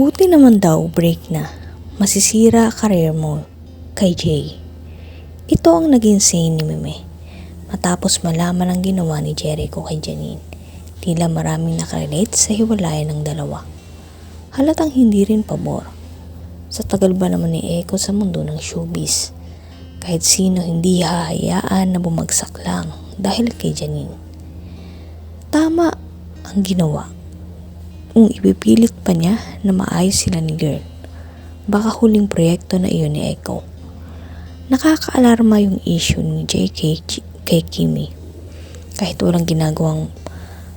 Buti naman daw break na. Masisira career mo kay Jay. Ito ang naging say ni Meme. Matapos malaman ang ginawa ni Jericho kay Janine, tila maraming nakarelate sa hiwalayan ng dalawa. Halatang hindi rin pabor. Sa tagal ba naman ni Eko sa mundo ng showbiz? Kahit sino hindi hahayaan na bumagsak lang dahil kay Janine. Tama ang ginawa. Kung ipipilit pa niya na maayos sila ni Girl, baka huling proyekto na iyon ni Eko. Nakakaalarma yung issue ni JK kay Kimi. Kahit walang ginagawang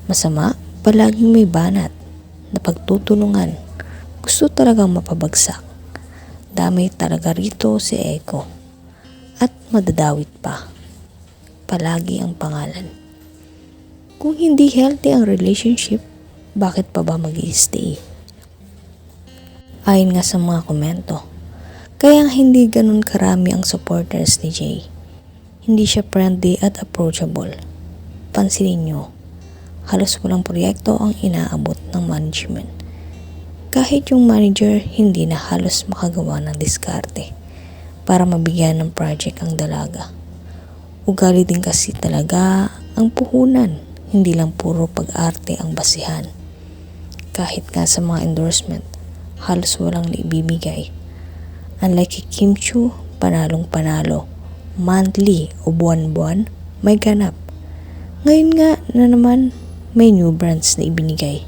masama, palaging may banat na pagtutulungan. Gusto talagang mapabagsak. Damay talaga rito si Eko. At madadawit pa. Palagi ang pangalan. Kung hindi healthy ang relationship, bakit pa ba mag stay Ayon nga sa mga komento, kaya hindi ganun karami ang supporters ni Jay. Hindi siya friendly at approachable. Pansinin nyo, halos walang proyekto ang inaabot ng management. Kahit yung manager hindi na halos makagawa ng diskarte para mabigyan ng project ang dalaga. Ugali din kasi talaga ang puhunan, hindi lang puro pag-arte ang basihan. Kahit nga sa mga endorsement, halos walang naibibigay. Unlike kay Kim Chu, panalong panalo. Monthly o buwan-buwan, may ganap. Ngayon nga na naman, may new brands na ibinigay.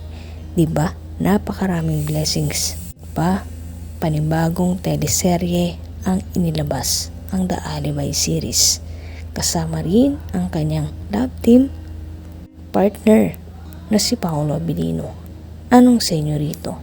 ba? Napakaraming blessings. Pa, panibagong teleserye ang inilabas, ang The Alibi series. Kasama rin ang kanyang love team partner na si Paolo Abilino. Anong senyo rito?